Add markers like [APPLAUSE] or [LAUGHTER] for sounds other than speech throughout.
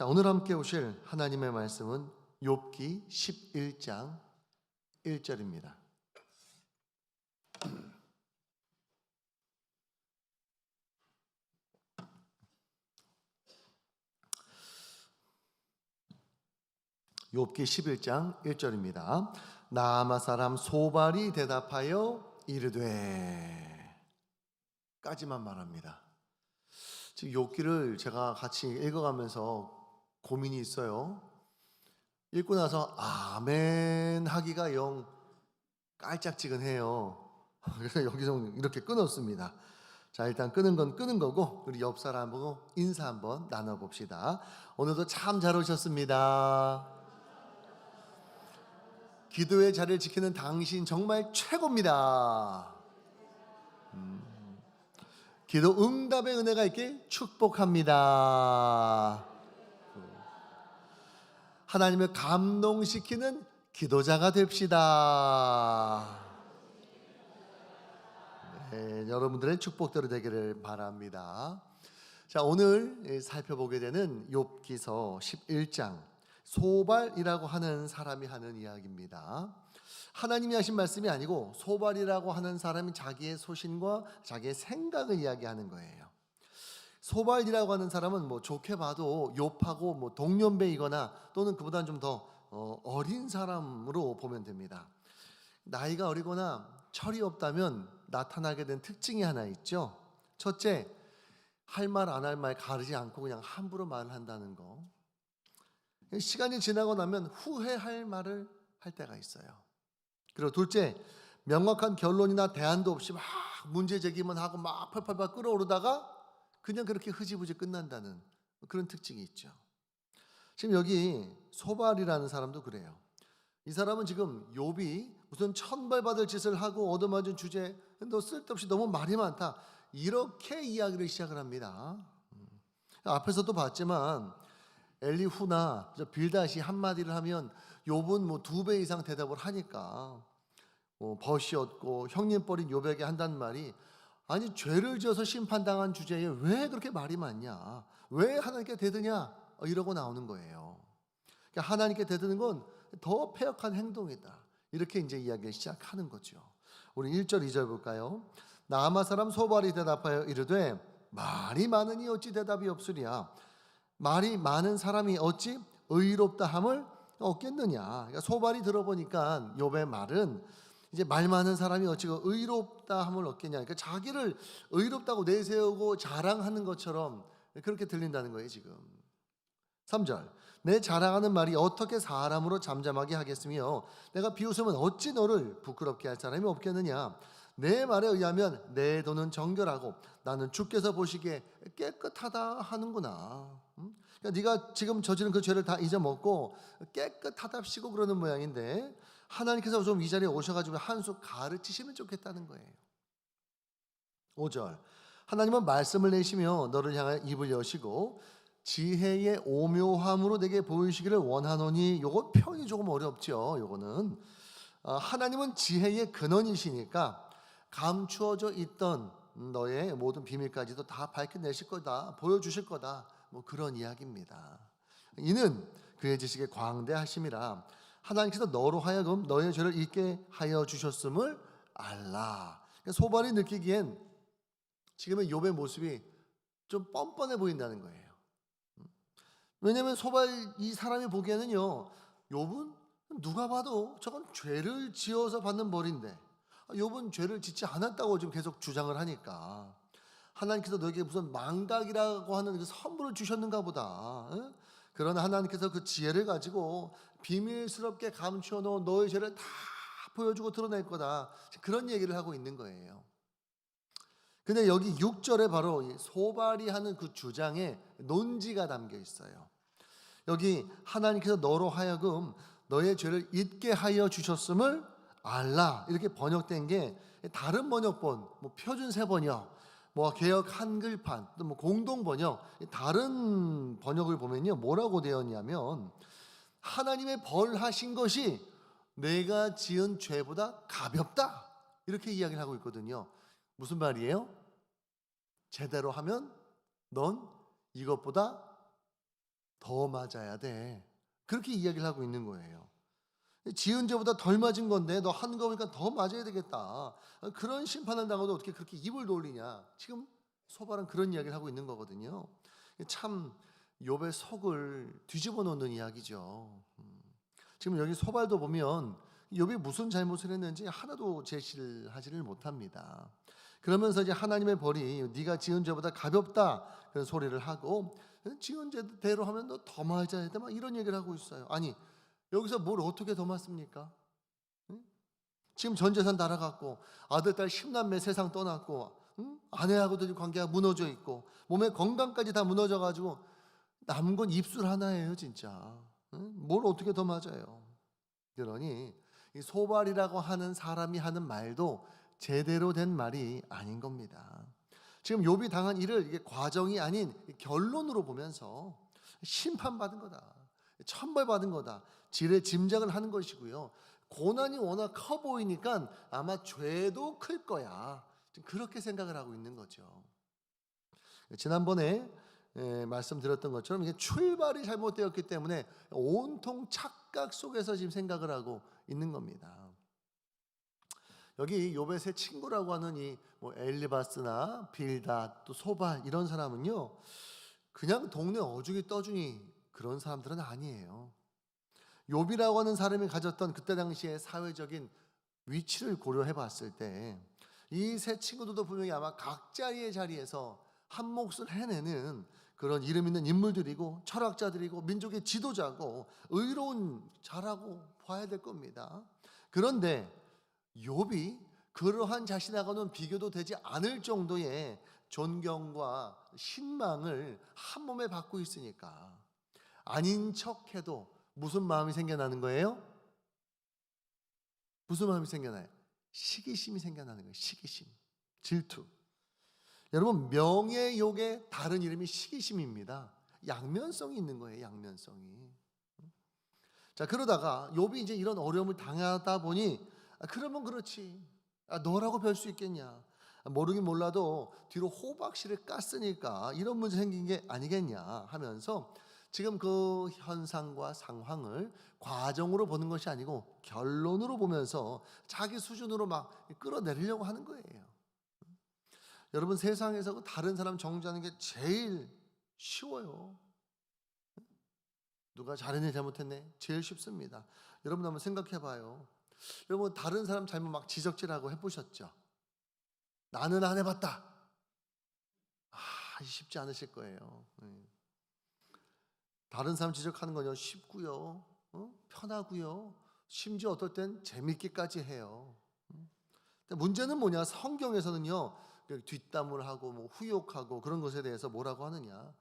자, 오늘 함께 오실 하나님의 말씀은 욥기 11장 1절입니다. 욥기 11장 1절입니다. 나아마 사람 소발이 대답하여 이르되 까지만 말합니다. 지금 욥기를 제가 같이 읽어가면서 고민이 있어요. 읽고 나서 아멘 하기가 영 깔짝지근해요. [LAUGHS] 그래서 여기서 이렇게 끊었습니다. 자, 일단 끄는 건 끄는 거고 우리 옆 사람하고 인사 한번 나눠 봅시다. 오늘도 참 잘 오셨습니다. 기도의 자리를 지키는 당신 정말 최고입니다. 음, 기도 응답의 은혜가 있게 축복합니다. 하나님을 감동시키는 기도자가 됩시다. 네, 여러분들의 축복대로 되기를 바랍니다. 자, 오늘 살펴보게 되는 욥기서 11장 소발이라고 하는 사람이 하는 이야기입니다. 하나님이 하신 말씀이 아니고 소발이라고 하는 사람이 자기의 소신과 자기의 생각을 이야기하는 거예요. 소발이라고 하는 사람은 뭐 좋게 봐도 욥하고 뭐 동년배이거나 또는 그보다는 좀더 어, 어린 사람으로 보면 됩니다. 나이가 어리거나 철이 없다면 나타나게 된 특징이 하나 있죠. 첫째, 할 말 안 할 말 가르지 않고 그냥 함부로 말을 한다는 거. 시간이 지나고 나면 후회할 말을 할 때가 있어요. 그리고 둘째, 명확한 결론이나 대안도 없이 막 문제 제기만 하고 막 펄펄펄 끓어오르다가 그냥 그렇게 흐지부지 끝난다는 그런 특징이 있죠. 지금 여기 소발이라는 사람도 그래요. 이 사람은 지금 욥이 무슨 천벌 받을 짓을 하고 얻어맞은 주제 너 쓸데없이 너무 말이 많다 이렇게 이야기를 시작을 합니다. 음. 앞에서도 봤지만 엘리후나 빌다시 한마디를 하면 욥은 뭐 두 배 이상 대답을 하니까 뭐 벗이 얻고 형님 버린 욥에게 한다는 말이 아니 죄를 지어서 심판당한 주제에 왜 그렇게 말이 많냐? 왜 하나님께 대드냐? 어, 이러고 나오는 거예요. 그러니까 하나님께 대드는 건 더 폐역한 행동이다. 이렇게 이제 이야기를 시작하는 거죠. 우리 1절 2절 볼까요? 나아마 사람 소발이 대답하여 이르되 말이 많으니 어찌 대답이 없으랴? 말이 많은 사람이 어찌 의롭다 함을 얻겠느냐. 그러니까 소발이 들어보니까 욥의 말은 이제 말 많은 사람이 어찌 의롭다 함을 얻겠냐. 그러니까 자기를 의롭다고 내세우고 자랑하는 것처럼 그렇게 들린다는 거예요, 지금. 3절. 내 자랑하는 말이 어떻게 사람으로 잠잠하게 하겠으며 내가 비웃으면 어찌 너를 부끄럽게 할 사람이 없겠느냐. 내 말에 의하면 내 돈은 정결하고 나는 주께서 보시기에 깨끗하다 하는구나. 그러니까 네가 지금 저지른 그 죄를 다 잊어먹고 깨끗하답시고 그러는 모양인데 하나님께서 좀 이 자리에 오셔가지고 한 수 가르치시면 좋겠다는 거예요. 5절 하나님은 말씀을 내시며 너를 향하여 입을 여시고 지혜의 오묘함으로 내게 보이시기를 원하노니 요거 표현이 조금 어렵죠. 요거는 어, 하나님은 지혜의 근원이시니까 감추어져 있던 너의 모든 비밀까지도 다 밝혀내실 거다, 보여주실 거다. 뭐 그런 이야기입니다. 이는 그의 지식의 광대하심이라 하나님께서 너로 하여금 너의 죄를 잊게 하여 주셨음을 알라. 그러니까 소발이 느끼기엔 지금의 욥의 모습이 좀 뻔뻔해 보인다는 거예요. 왜냐하면 소발 이 사람이 보기에는요, 욥은 누가 봐도 저건 죄를 지어서 받는 벌인데 욥은 죄를 짓지 않았다고 지금 계속 주장을 하니까 하나님께서 너에게 무슨 망각이라고 하는 그 선물을 주셨는가 보다. 응? 그러나 하나님께서 그 지혜를 가지고 비밀스럽게 감추어 놓은 너의 죄를 다 보여주고 드러낼 거다. 그런 얘기를 하고 있는 거예요. 근데 여기 6절에 바로 소발이 하는 그 주장에 논지가 담겨 있어요. 여기 하나님께서 너로 하여금 너의 죄를 잊게 하여 주셨음을 알라 이렇게 번역된 게 다른 번역본, 뭐 표준 세 번역, 뭐 개혁 한글판, 또 뭐 공동 번역 다른 번역을 보면요 뭐라고 되었냐면 하나님의 벌하신 것이 내가 지은 죄보다 가볍다 이렇게 이야기를 하고 있거든요. 무슨 말이에요? 제대로 하면 넌 이것보다 더더 맞아야 돼. 그렇게 이야기를 하고 있는 거예요. 지은 죄보다 덜 맞은 건데 너 한거 보니까 더 맞아야 되겠다. 그런 심판을 당하도 어떻게 그렇게 입을 돌리냐. 지금 소발은 그런 이야기를 하고 있는 거거든요. 참 욥의 속을 뒤집어 놓는 이야기죠. 음. 지금 여기 소발도 보면 욥이 무슨 잘못을 했는지 하나도 제시를 하지를 못합니다. 그러면서 이제 하나님의 벌이 네가 지은 죄보다 가볍다 그런 소리를 하고 지은 죄대로 하면 너 더 맞아야 돼. 막 이런 얘기를 하고 있어요. 아니 여기서 뭘 어떻게 더 맞습니까? 응? 지금 전 재산 날아갔고 아들 딸 10남매 세상 떠났고 응? 아내하고도 관계가 무너져 있고 몸의 건강까지 다 무너져 가지고 남은 건 입술 하나예요, 진짜. 응? 뭘 어떻게 더 맞아요? 그러니 이 소발이라고 하는 사람이 하는 말도 제대로 된 말이 아닌 겁니다. 지금 욥이 당한 일을 이게 과정이 아닌 결론으로 보면서 심판받은 거다. 천벌받은 거다. 지레 짐작을 하는 것이고요. 고난이 워낙 커 보이니까 아마 죄도 클 거야. 그렇게 생각을 하고 있는 거죠. 지난번에 예, 말씀드렸던 것처럼 이게 출발이 잘못되었기 때문에 온통 착각 속에서 지금 생각을 하고 있는 겁니다. 여기 요벳의 세 친구라고 하는 이 뭐 엘리바스나 빌다 또 소발 이런 사람은요 그냥 동네 어중이 떠중이 그런 사람들은 아니에요. 욥이라고 하는 사람이 가졌던 그때 당시의 사회적인 위치를 고려해 봤을 때 이 세 친구들도 분명히 아마 각자의 자리에서 한 몫을 해내는 그런 이름 있는 인물들이고 철학자들이고 민족의 지도자고 의로운 자라고 봐야 될 겁니다. 그런데 욥이 그러한 자신하고는 비교도 되지 않을 정도의 존경과 신망을 한 몸에 받고 있으니까 아닌 척해도 무슨 마음이 생겨나는 거예요? 무슨 마음이 생겨나요? 시기심이 생겨나는 거예요. 시기심, 질투. 여러분 명예욕의 다른 이름이 시기심입니다. 양면성이 있는 거예요. 양면성이. 자 그러다가 욥이 이제 이런 어려움을 당하다 보니 아, 그러면 그렇지. 아, 너라고 별 수 있겠냐? 모르긴 몰라도 뒤로 호박씨를 깠으니까 이런 문제 생긴 게 아니겠냐 하면서 지금 그 현상과 상황을 과정으로 보는 것이 아니고 결론으로 보면서 자기 수준으로 막 끌어내리려고 하는 거예요. 여러분 세상에서 그 다른 사람 정죄하는 게 제일 쉬워요. 누가 잘했네 잘못했네 제일 쉽습니다. 여러분 한번 생각해 봐요. 여러분 다른 사람 잘못 막 지적질하고 해보셨죠? 나는 안 해봤다. 아 쉽지 않으실 거예요. 네. 다른 사람 지적하는 건요 쉽고요, 어? 편하고요, 심지어 어떨 땐 재밌기까지 해요. 근데 문제는 뭐냐? 성경에서는요 그 뒷담을 하고 뭐 후욕하고 그런 것에 대해서 뭐라고 하느냐?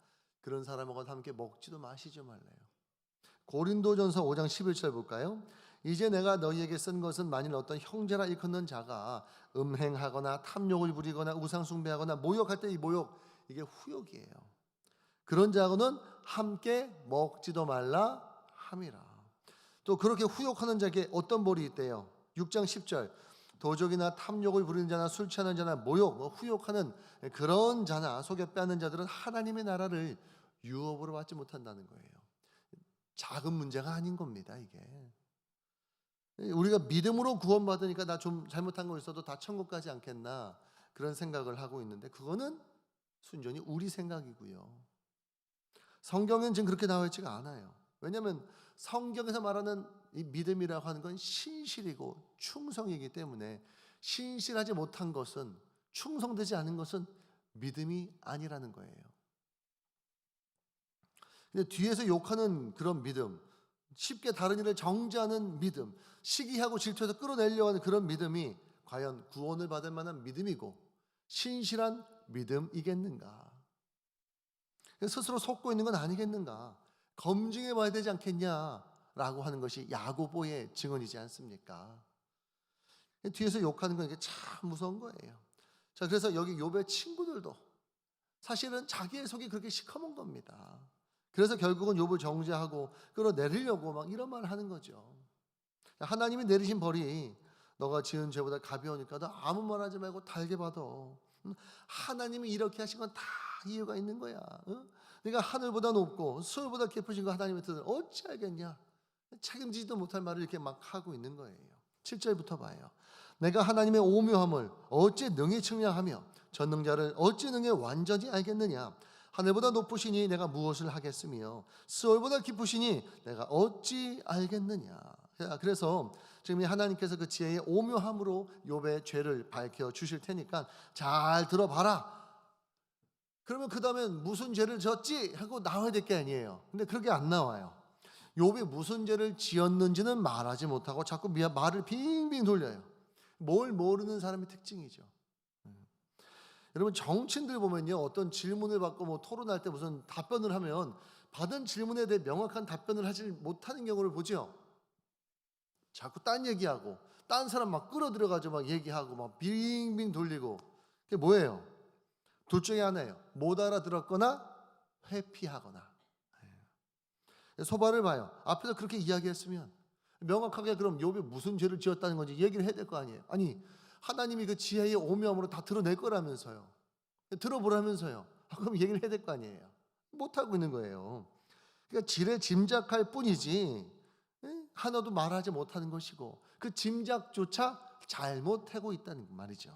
그런 사람하고 함께 먹지도 마시지 말래요. 고린도전서 5장 11절 볼까요? 이제 내가 너희에게 쓴 것은 만일 어떤 형제라 일컫는 자가 음행하거나 탐욕을 부리거나 우상 숭배하거나 모욕할 때 이 모욕 이게 후욕이에요. 그런 자하고는 함께 먹지도 말라 함이라. 또 그렇게 후욕하는 자에게 어떤 벌이 있대요? 6장 10절. 도적이나 탐욕을 부리는 자나 술 취하는 자나 모욕, 뭐 후욕하는 그런 자나 속여 빼앗는 자들은 하나님의 나라를 유업으로 받지 못한다는 거예요. 작은 문제가 아닌 겁니다, 이게. 우리가 믿음으로 구원받으니까 나 좀 잘못한 거 있어도 다 천국 가지 않겠나 그런 생각을 하고 있는데 그거는 순전히 우리 생각이고요. 성경엔 지금 그렇게 나와 있지가 않아요. 왜냐하면 성경에서 말하는 이 믿음이라고 하는 건 신실이고 충성이기 때문에 신실하지 못한 것은 충성되지 않은 것은 믿음이 아니라는 거예요. 근데 뒤에서 욕하는 그런 믿음, 쉽게 다른 일을 정지하는 믿음, 시기하고 질투해서 끌어내려고 하는 그런 믿음이 과연 구원을 받을 만한 믿음이고 신실한 믿음이겠는가? 스스로 속고 있는 건 아니겠는가? 검증해 봐야 되지 않겠냐라고 하는 것이 야고보의 증언이지 않습니까? 뒤에서 욕하는 건 이게 참 무서운 거예요. 자, 그래서 여기 욥의 친구들도 사실은 자기의 속이 그렇게 시커먼 겁니다. 그래서 결국은 욥을 정죄하고 끌어내리려고 막 이런 말을 하는 거죠. 하나님이 내리신 벌이 너가 지은 죄보다 가벼우니까 너 아무 말 하지 말고 달게 받아. 하나님이 이렇게 하신 건 다 이유가 있는 거야. 네가 하늘보다 높고 수월보다 깊으신 거 하나님의 뜻을 어찌 알겠냐? 책임지지도 못할 말을 이렇게 막 하고 있는 거예요. 7절부터 봐요. 내가 하나님의 오묘함을 어찌 능히 측량하며 전능자를 어찌 능히 완전히 알겠느냐? 하늘보다 높으시니 내가 무엇을 하겠으며 수월보다 깊으시니 내가 어찌 알겠느냐? 자, 그래서 지금 이 하나님께서 그 지혜의 오묘함으로 욥의 죄를 밝혀 주실 테니까 잘 들어봐라. 그러면 그 다음엔 무슨 죄를 졌지 하고 나와야 될 게 아니에요. 근데 그렇게 안 나와요. 욥이 무슨 죄를 지었는지는 말하지 못하고 자꾸 미- 말을 빙빙 돌려요. 뭘 모르는 사람의 특징이죠. 음. 여러분 정치인들 보면요 어떤 질문을 받고 뭐 토론할 때 무슨 답변을 하면 받은 질문에 대해 명확한 답변을 하지 못하는 경우를 보죠. 자꾸 딴 얘기하고 딴 사람 막 끌어들여가지고 막 얘기하고 막 빙빙 돌리고 그게 뭐예요? 둘 중에 하나예요. 못 알아들었거나 회피하거나. 예. 소발을 봐요. 앞에서 그렇게 이야기했으면 명확하게 그럼 욥이 무슨 죄를 지었다는 건지 얘기를 해야 될 거 아니에요. 아니 하나님이 그 지혜의 오묘함으로 다 드러낼 거라면서요. 들어보라면서요. 아, 그럼 얘기를 해야 될 거 아니에요. 못 하고 있는 거예요. 그러니까 지레 짐작할 뿐이지 예? 하나도 말하지 못하는 것이고 그 짐작조차 잘못하고 있다는 말이죠.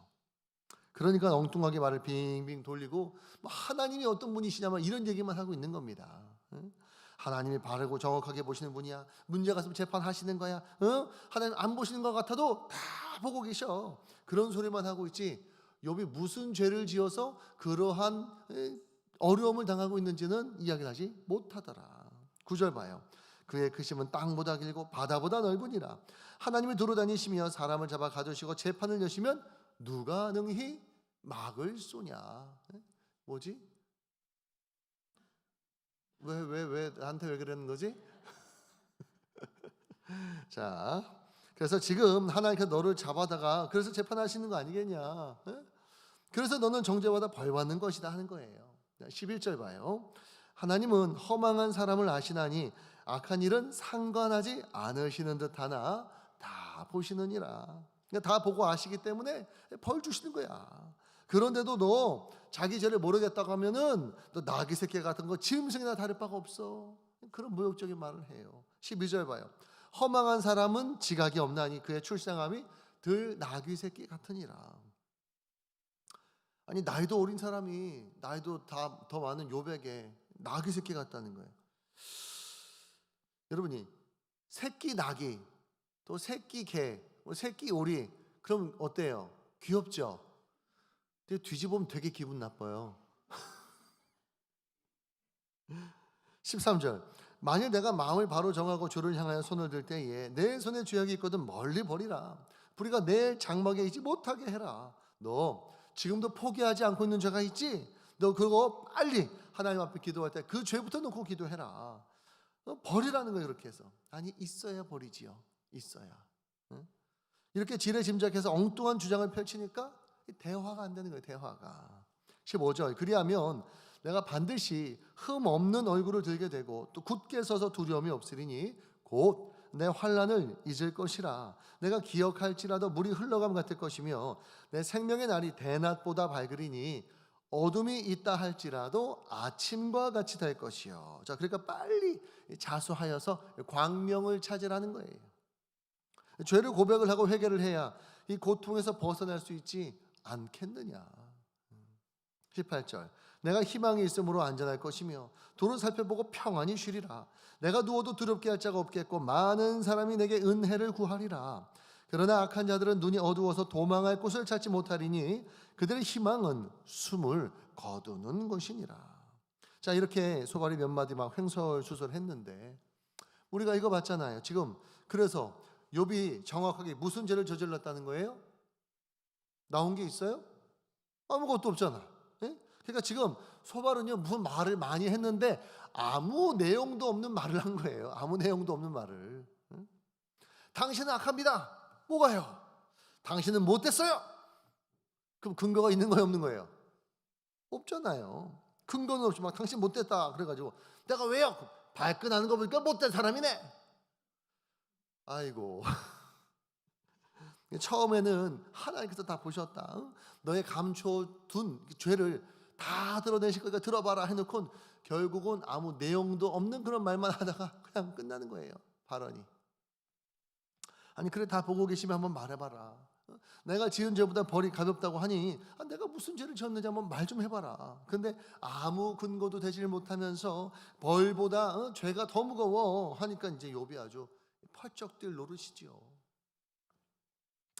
그러니까 엉뚱하게 말을 빙빙 돌리고 뭐 하나님이 어떤 분이시냐만 이런 얘기만 하고 있는 겁니다. 응? 하나님이 바르고 정확하게 보시는 분이야. 문제가 있으면 재판하시는 거야. 어? 하나님 안 보시는 것 같아도 다 보고 계셔. 그런 소리만 하고 있지. 욥이 무슨 죄를 지어서 그러한 에, 어려움을 당하고 있는지는 이야기를 하지 못하더라. 구절 봐요. 그의 크심은 땅보다 길고 바다보다 넓으니라. 하나님이 두루다니시며 사람을 잡아 가두시고 재판을 여시면 누가 능히 막을 쏘냐? 에? 뭐지? 왜 왜 왜 나한테 왜 그러는 거지? [LAUGHS] 자, 그래서 지금 하나님께서 너를 잡아다가 그래서 재판하시는 거 아니겠냐? 에? 그래서 너는 정죄받아 벌 받는 것이다 하는 거예요. 11절 봐요. 하나님은 허망한 사람을 아시나니 악한 일은 상관하지 않으시는 듯 하나 다 보시느니라. 다 보고 아시기 때문에 벌 주시는 거야. 그런데도 너 자기 죄를 모르겠다고 하면은 너 나귀 새끼 같은 거 짐승이나 다를 바가 없어. 그런 모욕적인 말을 해요. 12절 봐요. 허망한 사람은 지각이 없나니 그의 출생함이 들 나귀 새끼 같으니라. 아니 나이도 어린 사람이 나이도 다 더 많은 요백에 나귀 새끼 같다는 거예요. 여러분이 새끼 나귀 또 새끼 개, 뭐 새끼 오리. 그럼 어때요? 귀엽죠? 근데 뒤집으면 되게 기분 나빠요. [LAUGHS] 13절. 만일 내가 마음을 바로 정하고 주를 향하여 손을 들 때에 내 손에 죄악이 있거든 멀리 버리라. 불의가 내 장막에 있지 못하게 해라. 너 지금도 포기하지 않고 있는 죄가 있지? 너 그거 빨리 하나님 앞에 기도할 때 그 죄부터 놓고 기도해라. 너 버리라는 거예요 그렇게 해서. 아니 있어야 버리지요. 있어야. 응? 이렇게 지레 짐작해서 엉뚱한 주장을 펼치니까 대화가 안 되는 거예요 대화가 15절 그리하면 내가 반드시 흠 없는 얼굴을 들게 되고 또 굳게 서서 두려움이 없으리니 곧 내 환란을 잊을 것이라 내가 기억할지라도 물이 흘러감 같을 것이며 내 생명의 날이 대낮보다 밝으리니 어둠이 있다 할지라도 아침과 같이 될 것이요. 자, 그러니까 빨리 자수하여서 광명을 찾으라는 거예요. 죄를 고백을 하고 회개를 해야 이 고통에서 벗어날 수 있지 않겠느냐. 18절. 내가 희망이 있으므로 안전할 것이며 도를 살펴보고 평안히 쉬리라. 내가 누워도 두렵게 할 자가 없겠고 많은 사람이 내게 은혜를 구하리라. 그러나 악한 자들은 눈이 어두워서 도망할 곳을 찾지 못하리니 그들의 희망은 숨을 거두는 것이니라. 자 이렇게 소발이 몇 마디 막 횡설수설 했는데 우리가 이거 봤잖아요. 지금 그래서 욥이 정확하게 무슨 죄를 저질렀다는 거예요? 나온 게 있어요? 아무것도 없잖아. 예? 그러니까 지금 소발은요 무슨 말을 많이 했는데 아무 내용도 없는 말을 한 거예요. 아무 내용도 없는 말을. 응? 당신은 악합니다. 뭐가요? 당신은 못됐어요. 그럼 근거가 있는 거예요, 없는 거예요? 없잖아요. 근거는 막 당신 못됐다 그래가지고 내가 왜요? 발끈하는 거 보니까 못된 사람이네. 아이고. [LAUGHS] 처음에는 하나님께서 다 보셨다. 응? 너의 감춰둔 죄를 다 드러내실 거니까 들어봐라 해놓고 결국은 아무 내용도 없는 그런 말만 [LAUGHS] 하다가 그냥 끝나는 거예요. 발언이. 아니 그래 다 보고 계시면 한번 말해봐라. 어? 내가 지은 죄보다 벌이 가볍다고 하니 아, 내가 무슨 죄를 지었는지 한번 말 좀 해봐라. 근데 아무 근거도 되질 못하면서 벌보다 어, 죄가 더 무거워 하니까 이제 아주 펄쩍 뛸 노릇이지요.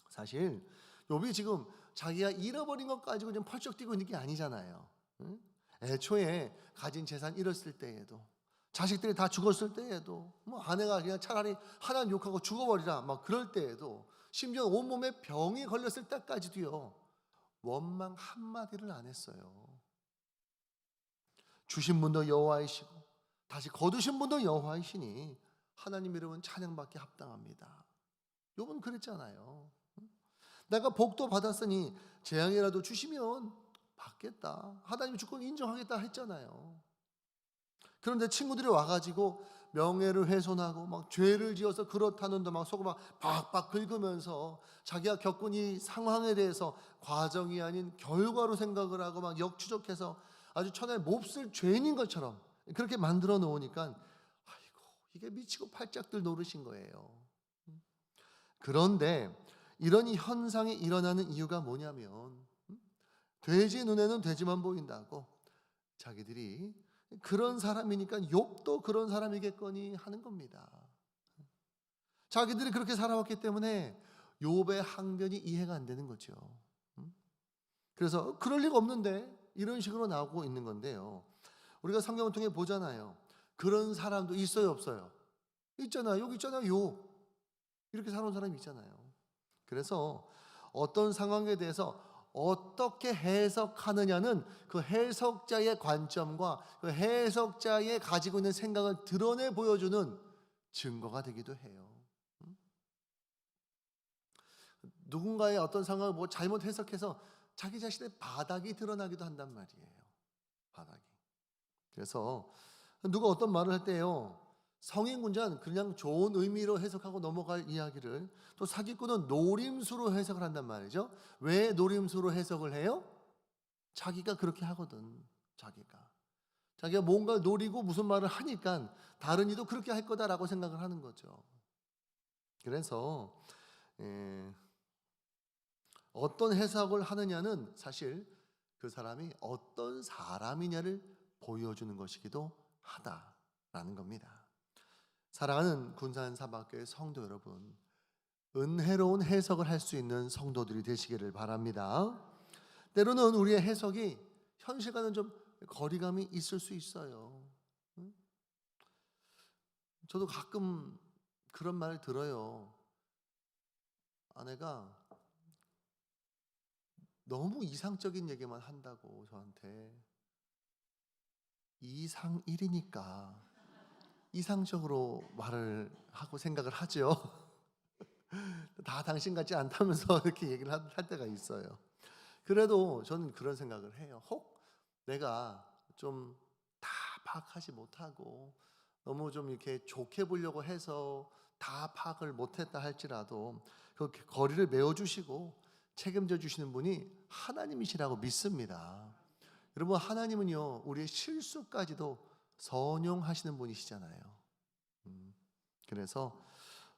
사실 욥이 지금 자기가 잃어버린 것 가지고 좀 펄쩍 뛰고 있는 게 아니잖아요. 응? 애초에 가진 재산 잃었을 때에도 자식들이 다 죽었을 때에도 뭐 아내가 그냥 차라리 하나님 욕하고 죽어버리라 막 그럴 때에도 심지어 온몸에 병이 걸렸을 때까지도요 원망 한마디를 안 했어요 주신 분도 여호와이시고 다시 거두신 분도 여호와이시니 하나님 이름은 찬양받기 합당합니다. 요번 그랬잖아요. 응? 내가 복도 받았으니 재앙이라도 주시면 받겠다. 하나님 주권 인정하겠다 했잖아요. 그런데 친구들이 와가지고 명예를 훼손하고 막 죄를 지어서 그렇다는데 막 속을 막 박박 긁으면서 자기가 겪은 이 상황에 대해서 과정이 아닌 결과로 생각을 하고 막 역추적해서 아주 천하의 몹쓸 죄인인 것처럼 그렇게 만들어 놓으니까 아 이게 미치고 팔짝들 노릇인 거예요. 그런데 이런 이 현상이 일어나는 이유가 뭐냐면 돼지 눈에는 돼지만 보인다고 자기들이 그런 사람이니까 욥도 그런 사람이겠거니 하는 겁니다. 자기들이 그렇게 살아왔기 때문에 욥의 항변이 이해가 안 되는 거죠. 그래서 그럴 리가 없는데 이런 식으로 나오고 있는 건데요. 우리가 성경을 통해 보잖아요. 그런 사람도 있어요, 없어요? 있잖아요. 여기 있잖아요. 욥. 이렇게 살아온 사람이 있잖아요. 그래서 어떤 상황에 대해서 어떻게 해석하느냐는 그 해석자의 관점과 그 해석자의 가지고 있는 생각을 드러내 보여주는 증거가 되기도 해요. 누군가의 어떤 상황을 뭐 잘못 해석해서 자기 자신의 바닥이 드러나기도 한단 말이에요. 바닥이. 그래서 누가 어떤 말을 할 때요. 성인 군자는 그냥 좋은 의미로 해석하고 넘어갈 이야기를 또 사기꾼은 노림수로 해석을 한단 말이죠. 왜 노림수로 해석을 해요? 자기가 그렇게 하거든. 자기가. 자기가 뭔가 노리고 무슨 말을 하니까 다른 이도 그렇게 할 거다라고 생각을 하는 거죠. 그래서 예, 어떤 해석을 하느냐는 사실 그 사람이 어떤 사람이냐를 보여주는 것이기도 하다라는 겁니다. 사랑하는 군산 사박교회 성도 여러분, 은혜로운 해석을 할 수 있는 성도들이 되시기를 바랍니다. 때로는 우리의 해석이 현실과는 좀 거리감이 있을 수 있어요. 저도 가끔 그런 말을 들어요. 아내가 너무 이상적인 얘기만 한다고 저한테 이상 1이니까 이상적으로 말을 하고 생각을 하죠. [LAUGHS] 다 당신 같지 않다면서 [LAUGHS] 이렇게 얘기를 할 때가 있어요. 그래도 저는 그런 생각을 해요. 혹 내가 좀 다 파악하지 못하고 너무 좀 이렇게 좋게 보려고 해서 다 파악을 못했다 할지라도 그 거리를 메워주시고 책임져 주시는 분이 하나님이시라고 믿습니다. 여러분 하나님은요 우리의 실수까지도 선용하시는 분이시잖아요. 음, 그래서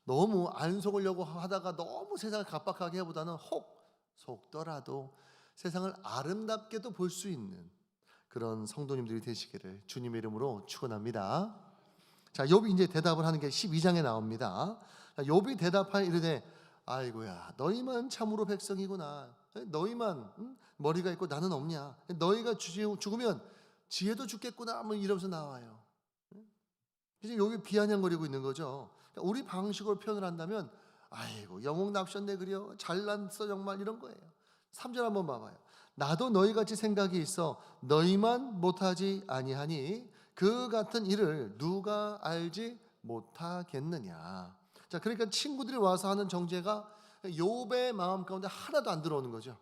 너무 안 속으려고 하다가 너무 세상을 갑박하게 해보다는 혹 속더라도 세상을 아름답게도 볼 수 있는 그런 성도님들이 되시기를 주님의 이름으로 축원합니다. 자, 욥이 이제 대답을 하는 게 12장에 나옵니다. 자, 욥이 대답할 이르되 아이고야 너희만 참으로 백성이구나. 너희만 응? 머리가 있고 나는 없냐. 너희가 죽으면 지혜도 죽겠구나. 뭐 이러면서 나와요. 이제 여기 비아냥거리고 있는 거죠. 그러니까 우리 방식으로 표현을 한다면 아이고 영웅 납셨네 그려 잘났어 정말 이런 거예요. 3절 한번 봐봐요. 나도 너희 같이 생각이 있어 너희만 못하지 아니하니 그 같은 일을 누가 알지 못하겠느냐. 자, 그러니까 친구들이 와서 하는 정죄가 욥의 마음 가운데 하나도 안 들어오는 거죠.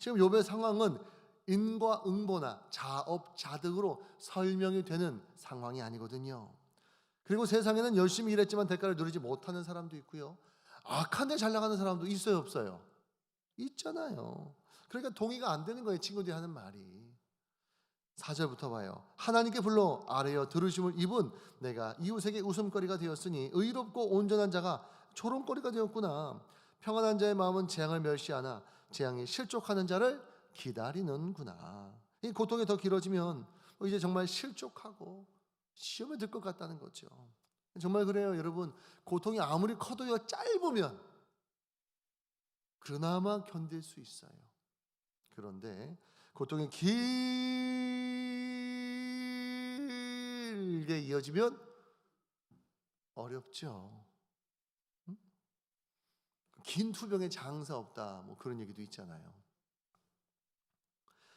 지금 욥의 상황은 인과 응보나 자업자득으로 설명이 되는 상황이 아니거든요. 그리고 세상에는 열심히 일했지만 대가를 누리지 못하는 사람도 있고요. 악한데 잘 나가는 사람도 있어요, 없어요? 있잖아요. 그러니까 동의가 안 되는 거예요, 친구들이 하는 말이. 4절부터 봐요. 하나님께 불러 아뢰어 들으심을 입은 내가 이웃에게 웃음거리가 되었으니 의롭고 온전한 자가 조롱거리가 되었구나. 평안한 자의 마음은 재앙을 멸시하나 재앙이 실족하는 자를 기다리는구나. 이 고통이 더 길어지면 이제 정말 실족하고 시험에 들 것 같다는 거죠. 정말 그래요, 여러분. 고통이 아무리 커도요 짧으면 그나마 견딜 수 있어요. 그런데 고통이 길게 이어지면 어렵죠. 음? 긴 투병에 장사 없다. 뭐 그런 얘기도 있잖아요.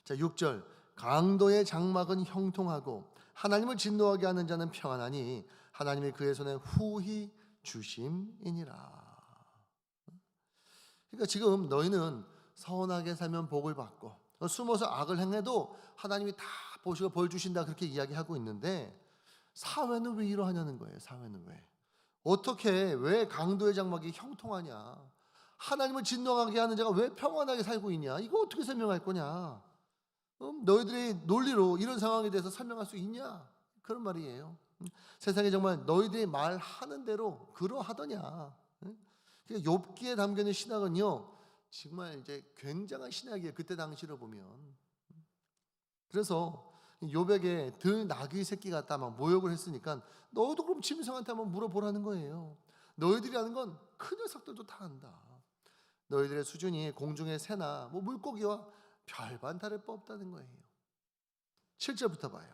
자, 6절. 강도의 장막은 형통하고 하나님을 진노하게 하는 자는 평안하니 하나님이 그의 손에 후히 주심이니라. 그러니까 지금 너희는 선하게 살면 복을 받고 숨어서 악을 행해도 하나님이 다 보시고 벌 주신다 그렇게 이야기하고 있는데 사회는 왜 이러하냐는 거예요. 사회는 왜? 어떻게 왜 강도의 장막이 형통하냐? 하나님을 진노하게 하는 자가 왜 평안하게 살고 있냐? 이거 어떻게 설명할 거냐? 음, 너희들의 논리로 이런 상황에 대해서 설명할 수 있냐? 그런 말이에요. 음, 세상에 정말 너희들이 말하는 대로 그러하더냐? 음? 그러니까 욥기에 담겨 있는 신학은요. 정말 이제 굉장한 신학이에요. 그때 당시로 보면. 그래서 욥에게 들 나귀 새끼 같다 막 모욕을 했으니까 너도 그럼 짐승한테 한번 물어보라는 거예요. 너희들이 하는 건 큰 녀석들도 다 안다. 너희들의 수준이 공중의 새나 뭐 물고기와 별반 다를 바 없다는 거예요. 7절부터 봐요.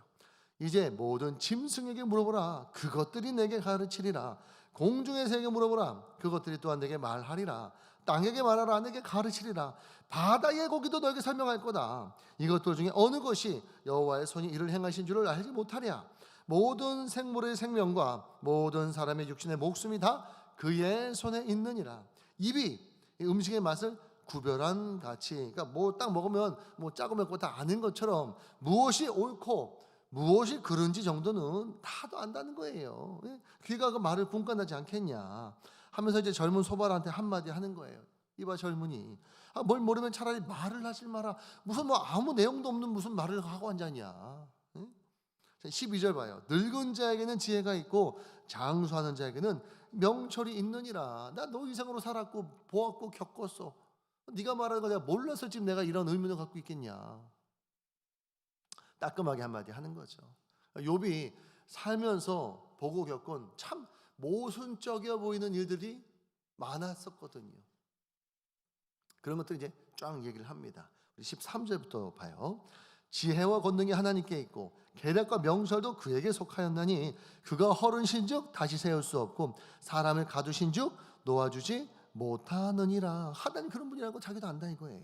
이제 모든 짐승에게 물어보라. 그것들이 내게 가르치리라. 공중의 새에게 물어보라. 그것들이 또한 내게 말하리라. 땅에게 말하라. 내게 가르치리라. 바다의 고기도 너에게 설명할 거다. 이것들 중에 어느 것이 여호와의 손이 이를 행하신 줄을 알지 못하랴. 모든 생물의 생명과 모든 사람의 육신의 목숨이 다 그의 손에 있느니라. 입이 음식의 맛을 구별한 같이 그러니까 뭐 딱 먹으면 뭐 짜고 맵고 다 아는 것처럼 무엇이 옳고 무엇이 그른지 정도는 다도 안다는 거예요. 예? 귀가 그 말을 분간하지 않겠냐 하면서 이제 젊은 소발한테 한마디 하는 거예요. 이봐 젊은이 아, 뭘 모르면 차라리 말을 하지 마라. 무슨 뭐 아무 내용도 없는 무슨 말을 하고 앉았냐. 예? 12절 봐요. 늙은 자에게는 지혜가 있고 장수하는 자에게는 명철이 있느니라. 나 너 이상으로 살았고 보았고 겪었어. 네가 말하는 거 내가 몰라서 지금 내가 이런 의문을 갖고 있겠냐. 따끔하게 한마디 하는 거죠. 욥이 살면서 보고 겪은 참 모순적이어 보이는 일들이 많았었거든요. 그런 것들 이제 쫙 얘기를 합니다. 우리 13절부터 봐요. 지혜와 권능이 하나님께 있고 계략과 명설도 그에게 속하였나니 그가 허른신즉 다시 세울 수 없고 사람을 가두신즉 놓아주지 못하느니라. 하나님 그런 분이라고 자기도 안다 이거예요.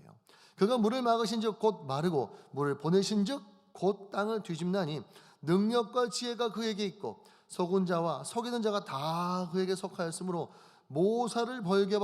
그가 물을 막으신즉 곧 마르고 물을 보내신즉 곧 땅을 뒤집나니 능력과 지혜가 그에게 있고 속은 자와 속이는 자가 다 그에게 속하였으므로 모사를 벌겨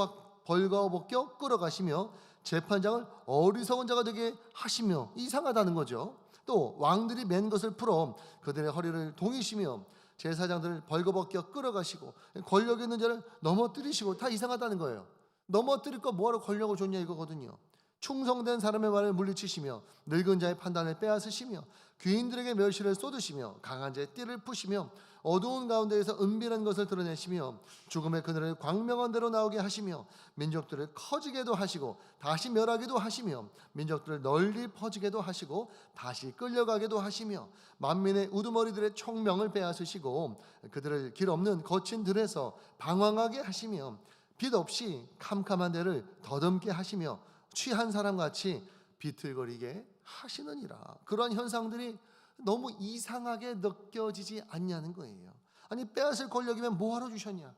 벌거 벗겨 끌어가시며 재판장을 어리석은 자가 되게 하시며 이상하다는 거죠. 또 왕들이 맨 것을 풀어 그들의 허리를 동이시며 제사장들을 벌거벗겨 끌어가시고 권력 있는 자를 넘어뜨리시고 다 이상하다는 거예요. 넘어뜨릴 거 뭐하러 권력을 줬냐 이거거든요. 충성된 사람의 말을 물리치시며 늙은 자의 판단을 빼앗으시며 귀인들에게 멸시를 쏟으시며 강한 자의 띠를 푸시며 어두운 가운데에서 은밀한 것을 드러내시며 죽음의 그늘을 광명한 대로 나오게 하시며 민족들을 커지게도 하시고 다시 멸하기도 하시며 민족들을 널리 퍼지게도 하시고 다시 끌려가게도 하시며 만민의 우두머리들의 총명을 빼앗으시고 그들을 길 없는 거친 들에서 방황하게 하시며 빛 없이 캄캄한 데를 더듬게 하시며 취한 사람 같이 비틀거리게 하시느니라. 그러한 현상들이 너무 이상하게 느껴지지 않냐는 거예요. 아니 빼앗을 권력이면 뭐하러 주셨냐?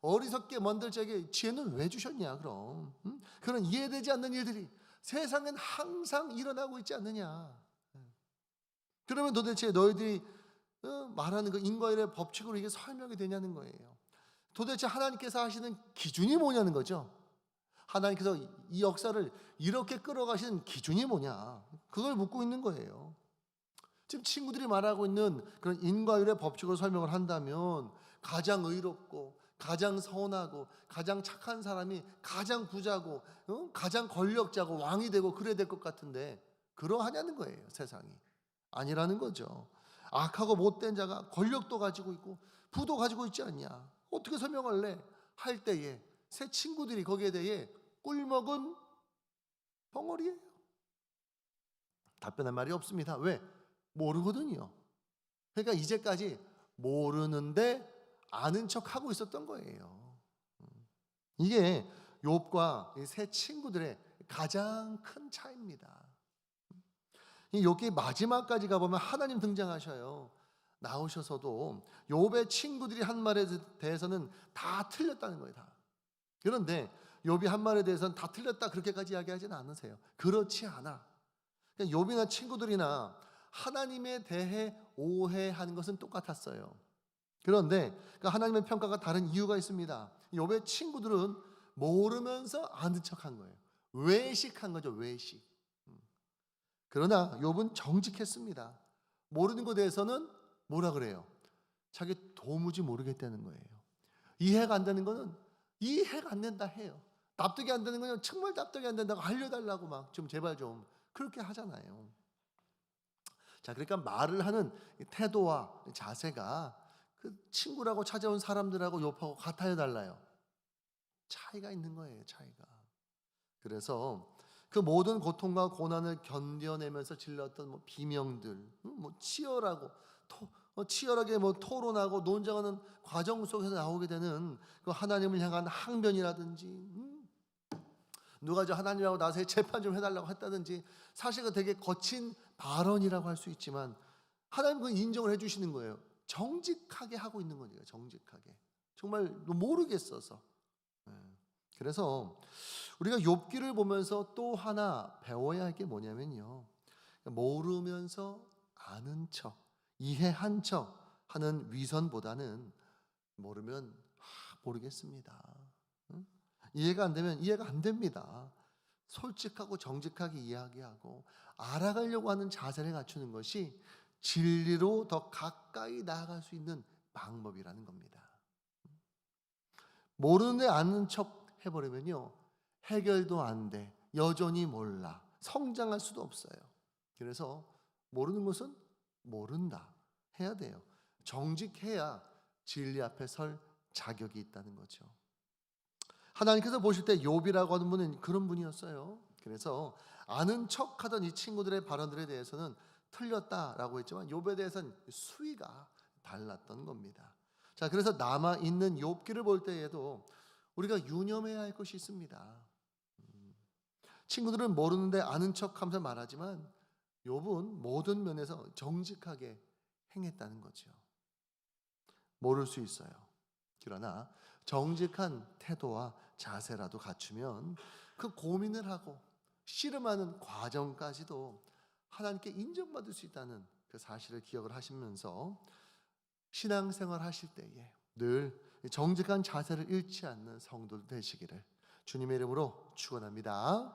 어리석게 만들 적에 지혜는 왜 주셨냐? 그럼 음? 그런 이해되지 않는 일들이 세상엔 항상 일어나고 있지 않느냐? 그러면 도대체 너희들이 어, 말하는 그 인과일의 법칙으로 이게 설명이 되냐는 거예요. 도대체 하나님께서 하시는 기준이 뭐냐는 거죠. 하나님께서 이 역사를 이렇게 끌어가시는 기준이 뭐냐? 그걸 묻고 있는 거예요. 지금 친구들이 말하고 있는 그런 인과율의 법칙으로 설명을 한다면 가장 의롭고 가장 선하고 가장 착한 사람이 가장 부자고 어? 가장 권력자고 왕이 되고 그래야 될 것 같은데 그러하냐는 거예요 세상이 아니라는 거죠. 악하고 못된 자가 권력도 가지고 있고 부도 가지고 있지 않냐? 어떻게 설명할래? 할 때에 새 친구들이 거기에 대해 꿀먹은 벙어리예요. 답변할 말이 없습니다. 왜? 모르거든요. 그러니까 이제까지 모르는데 아는 척 하고 있었던 거예요. 음. 이게 욥과 이세 친구들의 가장 큰 차이입니다. 이 욥기 마지막까지 가보면 하나님 등장하셔요. 나오셔서도 욥의 친구들이 한 말에 대해서는 다 틀렸다는 거예요. 다. 그런데 욥이 한 말에 대해서는 다 틀렸다 그렇게까지 이야기하지는 않으세요. 그렇지 않아. 그냥 욥이나 친구들이나 하나님에 대해 오해하는 것은 똑같았어요. 그런데 그 하나님의 평가가 다른 이유가 있습니다. 욥의 친구들은 모르면서 아는 척한 거예요. 외식한 거죠, 외식. 음. 그러나 욥은 정직했습니다. 모르는 것에 대해서는 뭐라 그래요? 자기 도무지 모르겠다는 거예요. 이해가 안 되는 거는 이해가 안 된다 해요. 납득이 안 되는 거는 정말 납득이 안 된다고 알려달라고 막 좀 제발 좀 그렇게 하잖아요. 자, 그러니까 말을 하는 이 태도와 자세가 그 친구라고 찾아온 사람들하고 욥하고 같아요, 달라요? 차이가 있는 거예요, 차이가. 그래서 그 모든 고통과 고난을 견뎌내면서 질렀던 뭐 비명들, 음, 뭐 치열하고 토, 어, 치열하게 뭐 토론하고 논쟁하는 과정 속에서 나오게 되는 그 하나님을 향한 항변이라든지, 음, 누가 저 하나님하고 나서 재판 좀 해달라고 했다든지, 사실 그 되게 거친 발언이라고 할 수 있지만 하나님 그 인정을 해주시는 거예요. 정직하게 하고 있는 거니까 정직하게. 정말 모르겠어서. 예. 그래서 우리가 욥기를 보면서 또 하나 배워야 할 게 뭐냐면요. 모르면서 아는 척, 이해한 척 하는 위선보다는 모르면 아, 모르겠습니다. 응? 이해가 안 되면 이해가 안 됩니다. 솔직하고 정직하게 이야기하고 알아가려고 하는 자세를 갖추는 것이 진리로 더 가까이 나아갈 수 있는 방법이라는 겁니다. 모르는데 아는 척 해버리면요. 해결도 안 돼. 여전히 몰라. 성장할 수도 없어요. 그래서 모르는 것은 모른다. 해야 돼요. 정직해야 진리 앞에 설 자격이 있다는 거죠. 하나님께서 보실 때 욥이라고 하는 분은 그런 분이었어요. 그래서 아는 척하던 이 친구들의 발언들에 대해서는 틀렸다라고 했지만 욥에 대해서는 수위가 달랐던 겁니다. 자, 그래서 남아 있는 욥기를 볼 때에도 우리가 유념해야 할 것이 있습니다. 음, 친구들은 모르는데 아는 척하면서 말하지만 욥은 모든 면에서 정직하게 행했다는 거죠. 모를 수 있어요. 그러나 정직한 태도와 자세라도 갖추면 그 고민을 하고 씨름하는 과정까지도 하나님께 인정받을 수 있다는 그 사실을 기억을 하시면서 신앙생활 하실 때에 늘 정직한 자세를 잃지 않는 성도 되시기를 주님의 이름으로 축원합니다.